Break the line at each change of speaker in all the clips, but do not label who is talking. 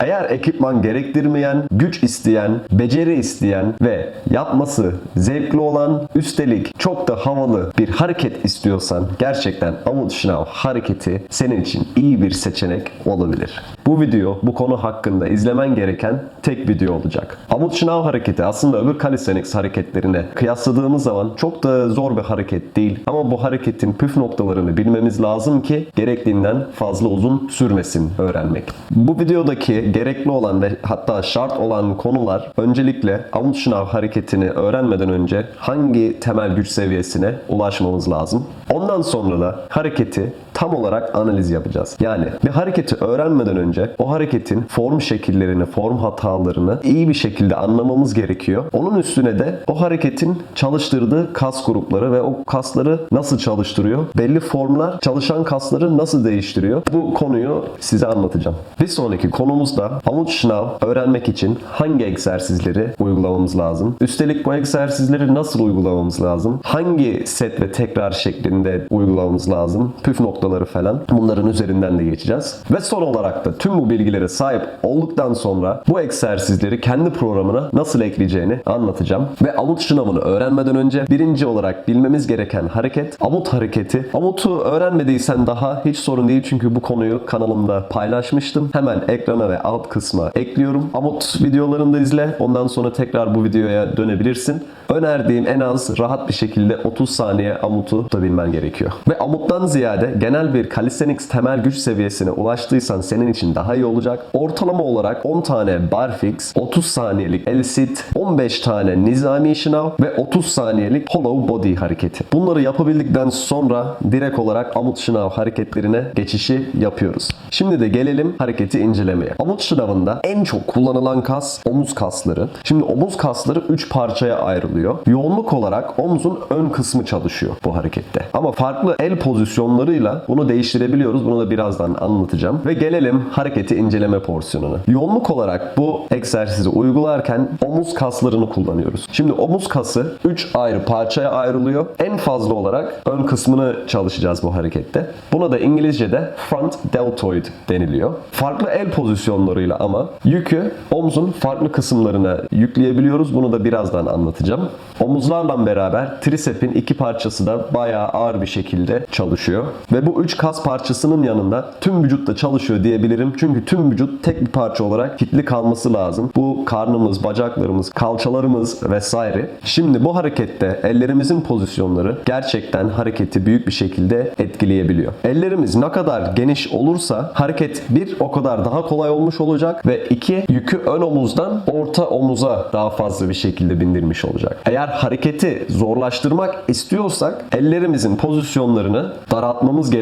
Eğer ekipman gerektirmeyen, güç isteyen, beceri isteyen ve yapması zevkli olan, üstelik çok da havalı bir hareket istiyorsan gerçekten Amut hareketi senin için iyi bir seçenek olabilir. Bu video bu konu hakkında izlemen gereken tek video olacak. Amut Şınav hareketi aslında öbür calisthenics hareketlerine kıyasladığımız zaman çok da zor bir hareket değil. Ama bu hareketin püf noktalarını bilmemiz lazım ki gerektiğinden fazla uzun sürmesin öğrenmek. Bu videodaki gerekli olan ve hatta şart olan konular öncelikle Amut Şınav hareketini öğrenmeden önce hangi temel güç seviyesine ulaşmamız lazım. Ondan sonra da hareketi tam olarak analiz yapacağız. Yani bir hareketi öğrenmeden önce o hareketin form şekillerini, form hatalarını iyi bir şekilde anlamamız gerekiyor. Onun üstüne de o hareketin çalıştırdığı kas grupları ve o kasları nasıl çalıştırıyor? Belli formlar çalışan kasları nasıl değiştiriyor? Bu konuyu size anlatacağım. Bir sonraki konumuzda Amut Şınav öğrenmek için hangi egzersizleri uygulamamız lazım? Üstelik bu egzersizleri nasıl uygulamamız lazım? Hangi set ve tekrar şeklinde uygulamamız lazım? Püf noktaları falan. Bunların üzerinden de geçeceğiz. Ve son olarak da tüm bu bilgilere sahip olduktan sonra bu egzersizleri kendi programına nasıl ekleyeceğini anlatacağım. Ve Amut Şınav'ını öğrenmeden önce birinci olarak bilmemiz gereken hareket Amut hareketi. Amut'u öğrenmediysen daha hiç sorun değil çünkü bu konuyu kanalımda paylaşmıştım. Hemen ekrana ve alt kısma ekliyorum. Amut videolarını da izle. Ondan sonra tekrar bu videoya dönebilirsin. Önerdiğim en az rahat bir şekilde 30 saniye Amut'u tutabilmen gerekiyor. Ve Amut'tan ziyade genel bir calisthenics temel güç seviyesine ulaştıysan senin için daha iyi olacak. Ortalama olarak 10 tane barfix, 30 saniyelik el sit, 15 tane nizami şınav ve 30 saniyelik hollow body hareketi. Bunları yapabildikten sonra direkt olarak amut şınav hareketlerine geçişi yapıyoruz. Şimdi de gelelim hareketi incelemeye. Amut şınavında en çok kullanılan kas omuz kasları. Şimdi omuz kasları 3 parçaya ayrılıyor. Yoğunluk olarak omuzun ön kısmı çalışıyor bu harekette. Ama farklı el pozisyonlarıyla bunu değiştirebiliyoruz. Bunu da birazdan anlatacağım. Ve gelelim hareketi inceleme porsiyonuna. Yoğunluk olarak bu egzersizi uygularken omuz kaslarını kullanıyoruz. Şimdi omuz kası 3 ayrı parçaya ayrılıyor. En fazla olarak ön kısmını çalışacağız bu harekette. Buna da İngilizce'de front deltoid deniliyor. Farklı el pozisyonlarıyla ama yükü omzun farklı kısımlarına yükleyebiliyoruz. Bunu da birazdan anlatacağım. Omuzlarla beraber trisepin iki parçası da bayağı ağır bir şekilde çalışıyor. Ve bu üç kas parçasının yanında tüm vücutta çalışıyor diyebilirim. Çünkü tüm vücut tek bir parça olarak kitli kalması lazım. Bu karnımız, bacaklarımız, kalçalarımız vesaire. Şimdi bu harekette ellerimizin pozisyonları gerçekten hareketi büyük bir şekilde etkileyebiliyor. Ellerimiz ne kadar geniş olursa hareket bir o kadar daha kolay olmuş olacak ve iki yükü ön omuzdan orta omuza daha fazla bir şekilde bindirmiş olacak. Eğer hareketi zorlaştırmak istiyorsak ellerimizin pozisyonlarını daraltmamız gerekiyor.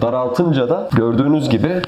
Daraltınca da gördüğünüz gibi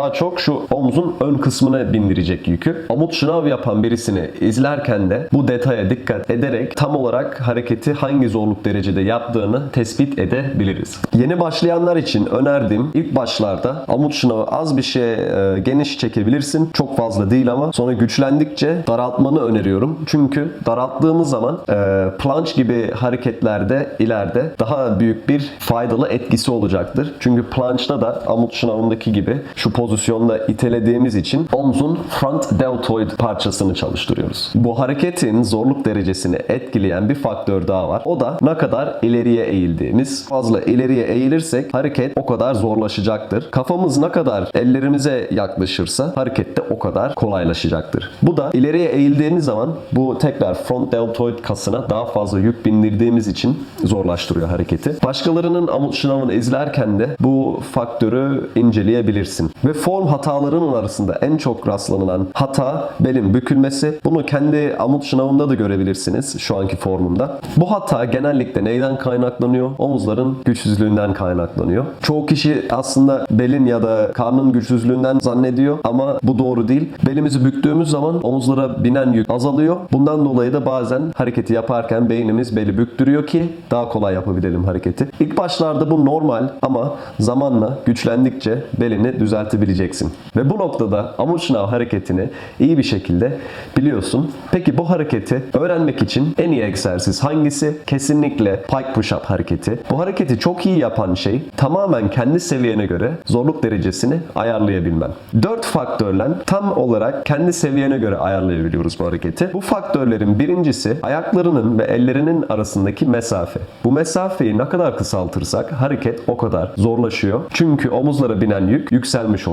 daha çok şu omzun ön kısmına bindirecek yükü. Amut şınav yapan birisini izlerken de bu detaya dikkat ederek tam olarak hareketi hangi zorluk derecede yaptığını tespit edebiliriz. Yeni başlayanlar için önerdiğim ilk başlarda amut şınavı az bir şey e, geniş çekebilirsin. Çok fazla değil ama sonra güçlendikçe daraltmanı öneriyorum. Çünkü daralttığımız zaman e, planche gibi hareketlerde ileride daha büyük bir faydalı etkisi olacaktır. Çünkü planche'da da amut şınavındaki gibi şu pozisyonda itelediğimiz için omzun front deltoid parçasını çalıştırıyoruz. Bu hareketin zorluk derecesini etkileyen bir faktör daha var. O da ne kadar ileriye eğildiğimiz. Fazla ileriye eğilirsek hareket o kadar zorlaşacaktır. Kafamız ne kadar ellerimize yaklaşırsa hareket de o kadar kolaylaşacaktır. Bu da ileriye eğildiğimiz zaman bu tekrar front deltoid kasına daha fazla yük bindirdiğimiz için zorlaştırıyor hareketi. Başkalarının amut şınavını izlerken de bu faktörü inceleyebilirsin. Ve form hatalarının arasında en çok rastlanılan hata belin bükülmesi. Bunu kendi amut şınavımda da görebilirsiniz şu anki formumda. Bu hata genellikle neyden kaynaklanıyor? Omuzların güçsüzlüğünden kaynaklanıyor. Çoğu kişi aslında belin ya da karnın güçsüzlüğünden zannediyor ama bu doğru değil. Belimizi büktüğümüz zaman omuzlara binen yük azalıyor. Bundan dolayı da bazen hareketi yaparken beynimiz beli büktürüyor ki daha kolay yapabilelim hareketi. İlk başlarda bu normal ama zamanla güçlendikçe belini düzeltebilirsiniz bileceksin. Ve bu noktada şınav hareketini iyi bir şekilde biliyorsun. Peki bu hareketi öğrenmek için en iyi egzersiz hangisi? Kesinlikle pike push-up hareketi. Bu hareketi çok iyi yapan şey tamamen kendi seviyene göre zorluk derecesini ayarlayabilmen. 4 faktörle tam olarak kendi seviyene göre ayarlayabiliyoruz bu hareketi. Bu faktörlerin birincisi ayaklarının ve ellerinin arasındaki mesafe. Bu mesafeyi ne kadar kısaltırsak hareket o kadar zorlaşıyor. Çünkü omuzlara binen yük yükselmiş oluyor.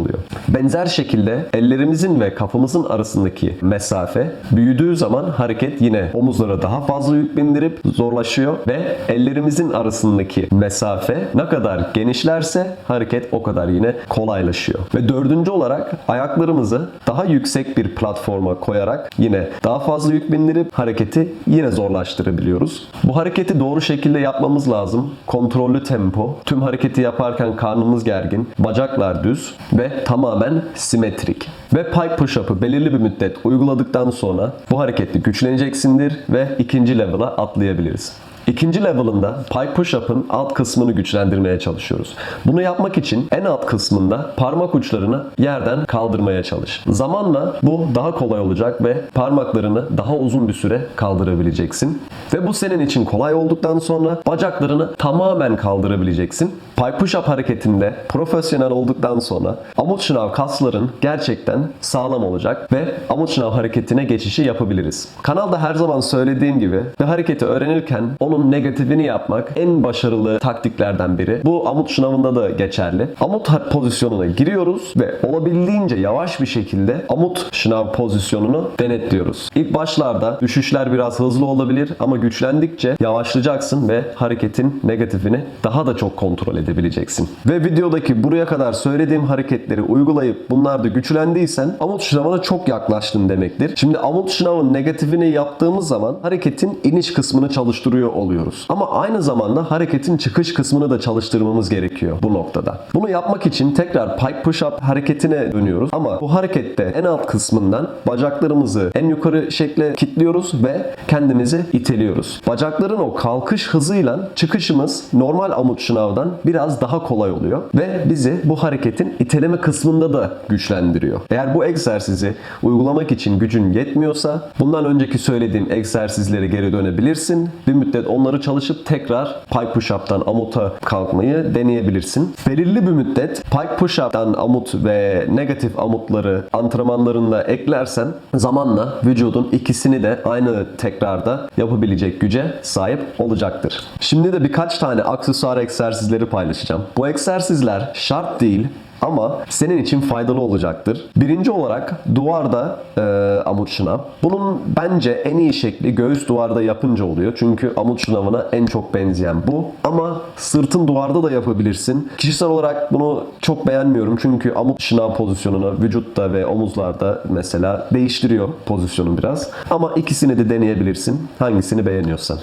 Benzer şekilde ellerimizin ve kafamızın arasındaki mesafe büyüdüğü zaman hareket yine omuzlara daha fazla yük bindirip zorlaşıyor ve ellerimizin arasındaki mesafe ne kadar genişlerse hareket o kadar yine kolaylaşıyor. Ve dördüncü olarak ayaklarımızı daha yüksek bir platforma koyarak yine daha fazla yük bindirip hareketi yine zorlaştırabiliyoruz. Bu hareketi doğru şekilde yapmamız lazım. Kontrollü tempo. Tüm hareketi yaparken karnımız gergin, bacaklar düz ve tamamen simetrik. Ve pike push-up'ı belirli bir müddet uyguladıktan sonra bu hareketi güçleneceksindir ve ikinci level'a atlayabiliriz. İkinci level'ında pike push-up'ın alt kısmını güçlendirmeye çalışıyoruz. Bunu yapmak için en alt kısmında parmak uçlarını yerden kaldırmaya çalış. Zamanla bu daha kolay olacak ve parmaklarını daha uzun bir süre kaldırabileceksin. Ve bu senin için kolay olduktan sonra bacaklarını tamamen kaldırabileceksin. Pike push-up hareketinde profesyonel olduktan sonra amut şınav kasların gerçekten sağlam olacak ve amut şınav hareketine geçişi yapabiliriz. Kanalda her zaman söylediğim gibi bir hareketi öğrenirken onun negatifini yapmak en başarılı taktiklerden biri. Bu amut şınavında da geçerli. Amut pozisyonuna giriyoruz ve olabildiğince yavaş bir şekilde amut şınav pozisyonunu denetliyoruz. İlk başlarda düşüşler biraz hızlı olabilir ama güçlendikçe yavaşlayacaksın ve hareketin negatifini daha da çok kontrol edebileceksin. Ve videodaki buraya kadar söylediğim hareketleri uygulayıp bunlarda güçlendiysen amut şınavına çok yaklaştın demektir. Şimdi amut şınavın negatifini yaptığımız zaman hareketin iniş kısmını çalıştırıyor oluyoruz. Ama aynı zamanda hareketin çıkış kısmını da çalıştırmamız gerekiyor bu noktada. Bunu yapmak için tekrar pike push-up hareketine dönüyoruz. Ama bu harekette en alt kısmından bacaklarımızı en yukarı şekle kilitliyoruz ve kendimizi iteliyoruz. Bacakların o kalkış hızıyla çıkışımız normal amut şınavdan biraz daha kolay oluyor ve bizi bu hareketin iteleme kısmında da güçlendiriyor. Eğer bu egzersizi uygulamak için gücün yetmiyorsa bundan önceki söylediğim egzersizlere geri dönebilirsin. Bir müddet onları çalışıp tekrar pike push-up'tan amuta kalkmayı deneyebilirsin. Belirli bir müddet pike push-up'tan amut ve negatif amutları antrenmanlarında eklersen zamanla vücudun ikisini de aynı tekrarda yapabilecek güce sahip olacaktır. Şimdi de birkaç tane aksesuar egzersizleri paylaşacağım. Bu egzersizler şart değil ama senin için faydalı olacaktır. Birinci olarak duvarda e, amut şınav. Bunun bence en iyi şekli göğüs duvarda yapınca oluyor. Çünkü amut şınavına en çok benzeyen bu. Ama sırtın duvarda da yapabilirsin. Kişisel olarak bunu çok beğenmiyorum. Çünkü amut şınav pozisyonunu vücutta ve omuzlarda mesela değiştiriyor pozisyonu biraz. Ama ikisini de deneyebilirsin. Hangisini beğeniyorsan.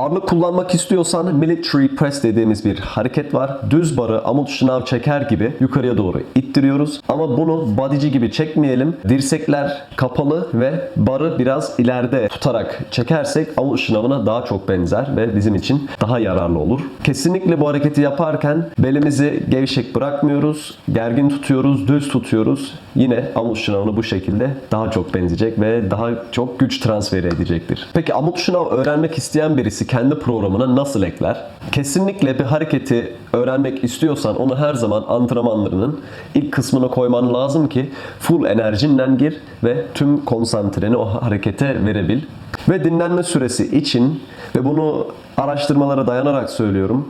Ağırlık kullanmak istiyorsan military press dediğimiz bir hareket var. Düz barı amut şınav çeker gibi yukarıya doğru ittiriyoruz. Ama bunu bodyci gibi çekmeyelim. Dirsekler kapalı ve barı biraz ileride tutarak çekersek amut şınavına daha çok benzer ve bizim için daha yararlı olur. Kesinlikle bu hareketi yaparken belimizi gevşek bırakmıyoruz. Gergin tutuyoruz, düz tutuyoruz. Yine amut şınavına bu şekilde daha çok benzeyecek ve daha çok güç transferi edecektir. Peki amut şınav öğrenmek isteyen birisi kendi programına nasıl ekler? Kesinlikle bir hareketi öğrenmek istiyorsan onu her zaman antrenmanlarının ilk kısmına koyman lazım ki full enerjinle gir ve tüm konsantreni o harekete verebil. Ve dinlenme süresi için ve bunu araştırmalara dayanarak söylüyorum.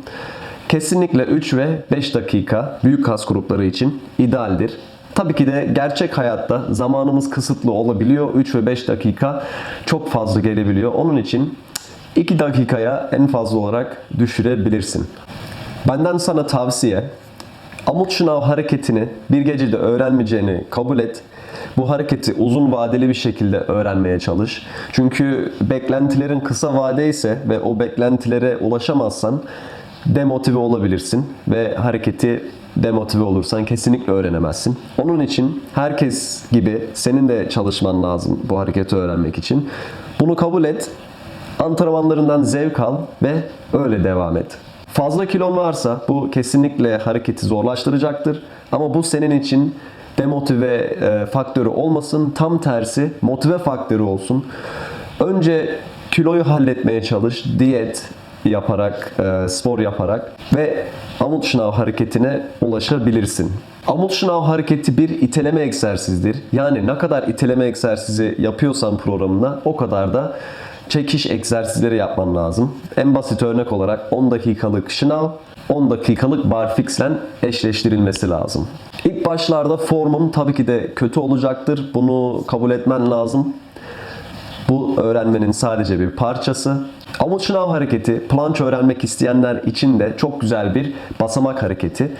Kesinlikle 3 ve 5 dakika büyük kas grupları için idealdir. Tabii ki de gerçek hayatta zamanımız kısıtlı olabiliyor. 3 ve 5 dakika çok fazla gelebiliyor. Onun için 2 dakikaya en fazla olarak düşürebilirsin. Benden sana tavsiye amut şınav hareketini bir gecede öğrenmeyeceğini kabul et. Bu hareketi uzun vadeli bir şekilde öğrenmeye çalış. Çünkü beklentilerin kısa vade ise ve o beklentilere ulaşamazsan demotive olabilirsin ve hareketi demotive olursan kesinlikle öğrenemezsin. Onun için herkes gibi senin de çalışman lazım bu hareketi öğrenmek için. Bunu kabul et. Antrenmanlarından zevk al ve öyle devam et. Fazla kilon varsa bu kesinlikle hareketi zorlaştıracaktır. Ama bu senin için demotive e, faktörü olmasın. Tam tersi motive faktörü olsun. Önce kiloyu halletmeye çalış. Diyet yaparak, e, spor yaparak ve amut şınav hareketine ulaşabilirsin. Amut şınav hareketi bir iteleme egzersizdir. Yani ne kadar iteleme egzersizi yapıyorsan programında o kadar da çekiş egzersizleri yapman lazım. En basit örnek olarak 10 dakikalık şınav 10 dakikalık barfix'le eşleştirilmesi lazım. İlk başlarda formun tabii ki de kötü olacaktır. Bunu kabul etmen lazım. Bu öğrenmenin sadece bir parçası. Amut şınav hareketi planç öğrenmek isteyenler için de çok güzel bir basamak hareketi.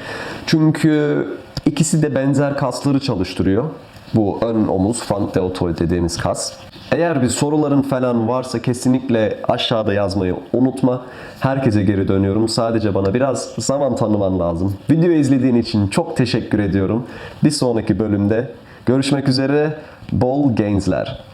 Çünkü ikisi de benzer kasları çalıştırıyor. Bu ön omuz, front deltoid dediğimiz kas. Eğer bir soruların falan varsa kesinlikle aşağıda yazmayı unutma. Herkese geri dönüyorum. Sadece bana biraz zaman tanıman lazım. Videoyu izlediğin için çok teşekkür ediyorum. Bir sonraki bölümde görüşmek üzere. Bol gainsler.